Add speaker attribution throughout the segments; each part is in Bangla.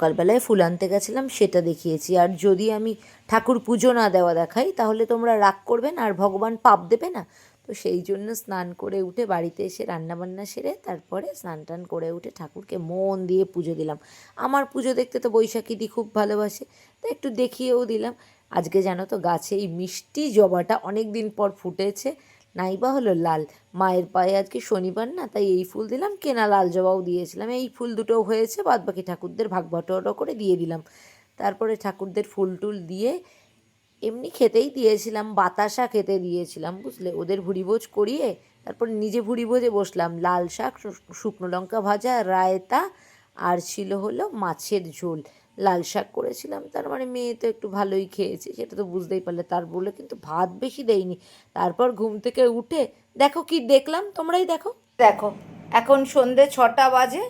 Speaker 1: সকালবেলায় ফুল আনতে গেছিলাম, সেটা দেখিয়েছি। আর যদি আমি ঠাকুর পুজো না দেওয়া দেখাই, তাহলে তোমরা রাগ করবে না আর ভগবান পাপ দেবে না। তো সেই জন্য স্নান করে উঠে বাড়িতে এসে রান্নাবান্না সেরে তারপরে স্নান টান করে উঠে ঠাকুরকে মন দিয়ে পুজো দিলাম। আমার পুজো দেখতে তো বৈশাখীদি খুব ভালোবাসে, তো একটু দেখিয়েও দিলাম। আজকে জানো তো গাছে এই মিষ্টি জবাটা অনেক দিন পর ফুটেছে নাইবা হলো লাল। মায়ের পায়ে আজকে শনিবার না, তাই এই ফুল দিলাম, কেনা লাল জবাও দিয়েছিলাম। এই ফুল দুটো হয়েছে বাদ বাকি ঠাকুরদের ভাগ বাটোয়াটো করে দিয়ে দিলাম। তারপরে ঠাকুরদের ফুল টুল দিয়ে এমনি খেতেই দিয়েছিলাম, বাতাসা খেতে দিয়েছিলাম, বুঝলে? ওদের ভুড়িভোজ করিয়ে তারপর নিজে ভুড়িভোজে বসলাম। লাল শাক শুকনো লঙ্কা ভাজা, রায়তা, আর ছিল হলো মাছের ঝোল। লাল শাক করেছিলাম। তার মানে মেয়ে তো একটু ভালোই খেয়েছে সেটা তো বুঝতেই পারলে। তার বলে কিন্তু ভাত বেশি দেয়নি। তারপর ঘুম থেকে উঠে দেখো কি দেখলাম তোমরাই দেখো। দেখো এখন সন্ধে ছটা বাজে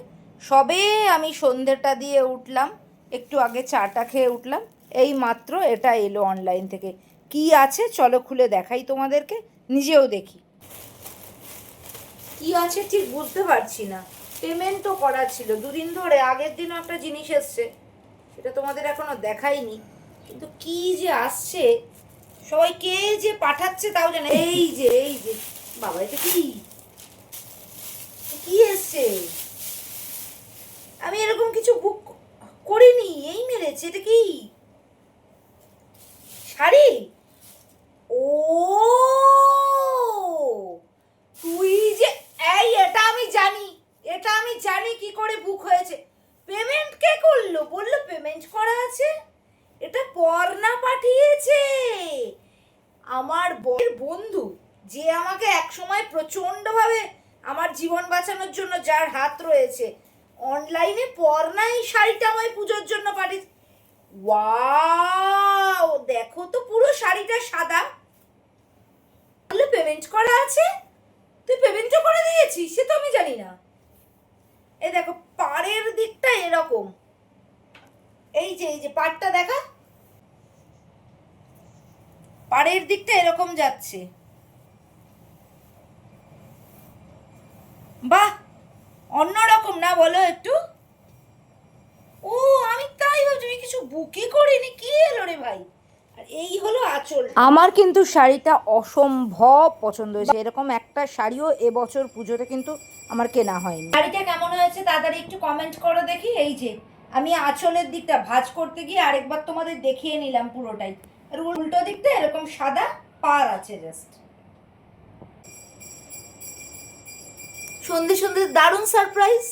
Speaker 1: সবে আমি সন্ধেটা দিয়ে উঠলাম একটু আগে চাটা খেয়ে উঠলাম এই মাত্র এটা এলো অনলাইন থেকে। কি আছে চলো খুলে দেখাই তোমাদেরকে নিজেও দেখি। কি আছে ঠিক বুঝতে পারছি না। পেমেন্টও করা ছিল দুদিন ধরে আগের দিনও একটা জিনিস এসছে। সেটা তোমাদের এখনও দেখাইনি। কিন্তু কি যে আসছে, সবাই কে যে পাঠাচ্ছে তাও জানে এই যে এই যে, বাবা, এটা কি? কি এসছে? আমি এরকম কিছু বুক করিনি, এই মেরেছে, এটা কি? শাড়ি ও তুই যে এই এটা আমি জানি এটা আমি জানি কি করে বুক হয়েছে পেমেন্ট কে করল বলল পেমেন্ট করা আছে? এটা পর্ণা পাঠিয়েছে। আমার বড় বন্ধু, যে আমাকে একসময় প্রচণ্ডভাবে আমার জীবন বাঁচানোর জন্য যার হাত রয়েছে অনলাইনে পর্ণা এই শাড়িটা আমায় পুজোর জন্য পাঠিয়ে ওয়াও দেখো তো পুরো শাড়িটা সাদা। তাহলে পেমেন্ট করা আছে? তুই পেমেন্টও করে দিয়েছিস, সে তো আমি জানি না। এই দেখো, পাড়ের দিকটা এরকম। এই যে এই যে পাড়টা দেখা? পাড়ের দিকটা এরকম যাচ্ছে। বাহ অন্যরকম না বলো একটু? ও আমি তাই ভাবছি আমি কিছু বুকি করিনি? কি এলো রে ভাই? আর এই হলো আঁচল। আমার কিন্তু শাড়িটা অসম্ভব পছন্দ হয়েছে। এরকম একটা শাড়িও এবছর পুজোতে কিন্তু আমার কেনা হয়নি। শাড়িটা কেমন হয়েছে তাড়াতাড়ি একটু কমেন্ট করো দেখি। এই যে আমি আঁচলের দিকটা ভাঁজ করতে গিয়ে আরেকবার তোমাদের দেখিয়ে নিলাম পুরোটাই। আর উল্টো দিকটা এরকম সাদা পার আছে জাস্ট সন্ধে সন্ধে দারুণ সারপ্রাইজ